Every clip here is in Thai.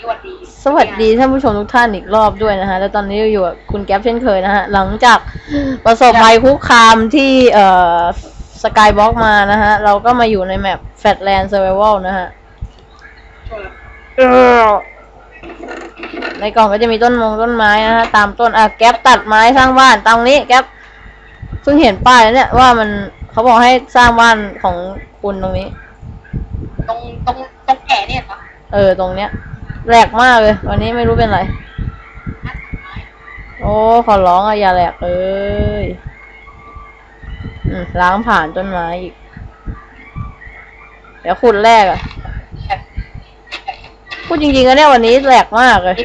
สวัสดีสวัสดีท่านผู้ชมทุกท่านอีกรอบด้วยนะฮะแล้วตอนนี้อยู่กับคุณแก๊ปเช่นเคยนะฮะ หลังจากประสบภัยคุกคามที่เอ่อสกายบ็อกมานะฮะ เราก็มาอยู่ในแมปแฟตแลนด์เซอร์ไวลนะฮะในกล่องก็จะมีต้นมงต้นไม้นะฮะ ตามต้น อะ แก๊ปตัดไม้สร้างบ้านตรงนี้แก๊ปเพิ่งเห็นป้ายแล้วเนี่ยว่ามันเขาบอกให้สร้างบ้านของคุณตรงนี้ ตรงตรงตรงแก่เนี่ยเหรอเออตรงเนี้ย แหลกมากเลย วันนี้ไม่รู้เป็นไร โอ้ขอร้องอะอย่าแหลกเลยอืมล้างผ่านต้นไม้อีก เดี๋ยวขุดแรกอะพูดจริงๆก็เนี่ยวันนี้แหลกมากเลย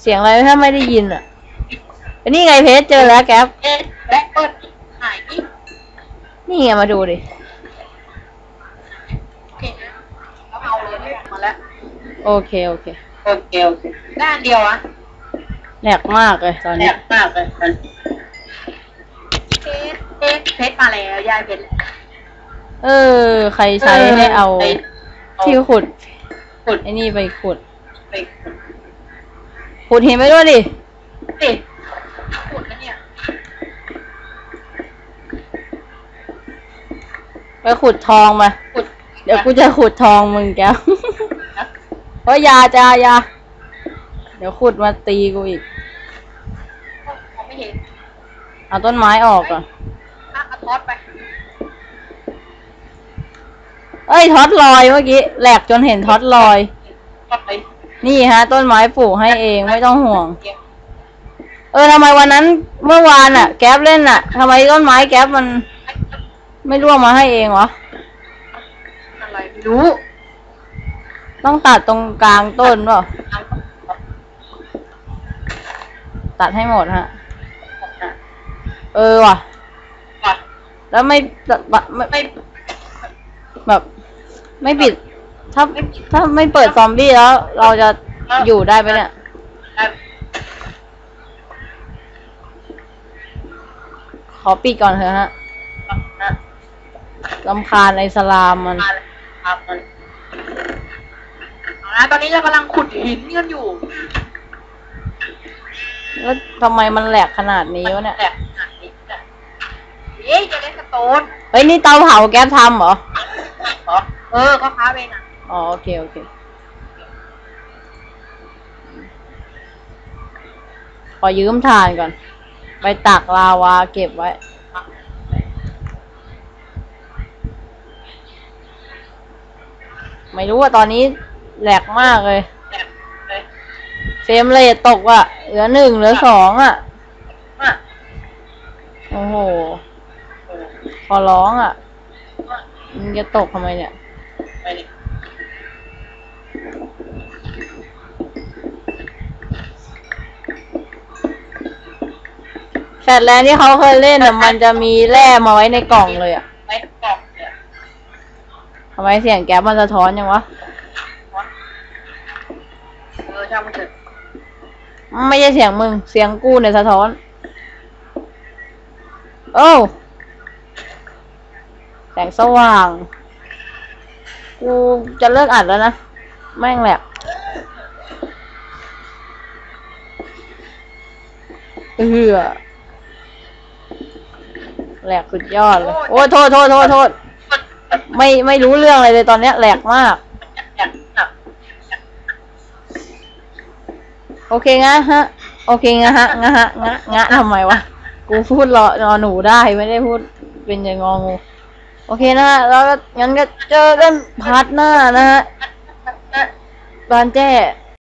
เสียงอะไรถ้าไม่ได้ยินอะอันนี้ไงเพชรเจอแล้วแก๊ปเอ๊ะและเปิดหายนี่นี่ไงมาดูดิ โอเคนะเราเอาเลยมาแล้ว โอเคโอเคโอเคโอเคด้านเดียวอะแหลกมากเลยตอนแหลนี้ กมากเลยเพชรเพชรเพชรมาแล้วยายเพชรเออ ใครใช้ให้เอาที่ขุดขุดไอ้นี่ไปขุด ไปขุดขุดหินไปด้วยดิ สิขุดแล้วเนี่ยไปขุดทองมา ขุด เดี๋ยวกูจะขุดทองมึงแก้ว เพราะยาจ้ายาเดี๋ยวขุดมาตีกูอีก มองไม่เห็นเอาต้นไม้ออกก่อนอะเอาทอดไปเอ้ยท็อตลอยเมื่อกี้แหลกจนเห็นท็อตลอย ทอดไปนี่ฮะ ต้นไม้ปลูกให้เองไม่ต้องห่วงเออทำไมวันนั้นเมื่อวานอะแก๊ปเล่นอะทำไมต้นไม้แก๊ปมันไม่ร่วงมาให้เองวะอะไรไม่รู้ ต้องตัดตรงกลางต้นเปล่าตัดให้หมดฮะ เออว่ะ แล้วไม่ไม่ แบบ ไม่ปิด ถ้าถ้าไม่เปิดซอมบี้แล้ว เราจะอยู่ได้ไหมเนี่ยขอปิดก่อนเถอะฮะนะลำคาญไอสลามมัน มาเลยครับมั นเอาละตอนนี้เรากำลังขุดหินกันอยู่แล้วทำไมมันแหลกขนาดนี้วะเนี่ย แหลกขนาดนี้เนี่ยเอ๊ะจะได้สโตนเฮ้ย นี่เตาเผาแก๊สทำเหรอ เหรอเออก็ค้าไปนะอ๋อโอเค โอเค ขอยืมถ่านก่อน ไปตักลาวาเก็บไว้ ไม่รู้ว่าตอนนี้ แหลกมากเลยแหลกเลย เฟรมเรทตกอะ่ะเหลือหนึ่งเหลือสองอะอะโอ้โหเออขอร้องอะอะมึงจะตกทำไมเนี่ยไปดิแฟตแลนด์ที่เขาเคยเล่นอะมันจะมีแร่มาไว้ในกล่องเลยอะไปกล่องเนี่ยทำไมเสียงแก๊ปมันสะท้อนยังวะเอช่างมันเถอะไม่ใช่เสียงมึง เสียงกูเนี่ยสะท้อน โอ้แสงสว่าง กูจะเลิกอัดแล้วนะ แม่งแหลกเอือแหลกสุดยอดเลย โอ้ยโทษโทษโทษโทษไม่ไม่รู้เรื่องอะไรเลยตอนเนี้ยแหลกมาก แหลกหนัก โอเคงะฮะ โอเคงะฮะงะฮะงะงะทำไมวะ กูพูดรอนอหนูได้ไม่ได้พูดเป็นอย่างงองู โอเคนะแล้วก็งั้นก็เจอกันพาร์ทหน้านะฮะบานแจ้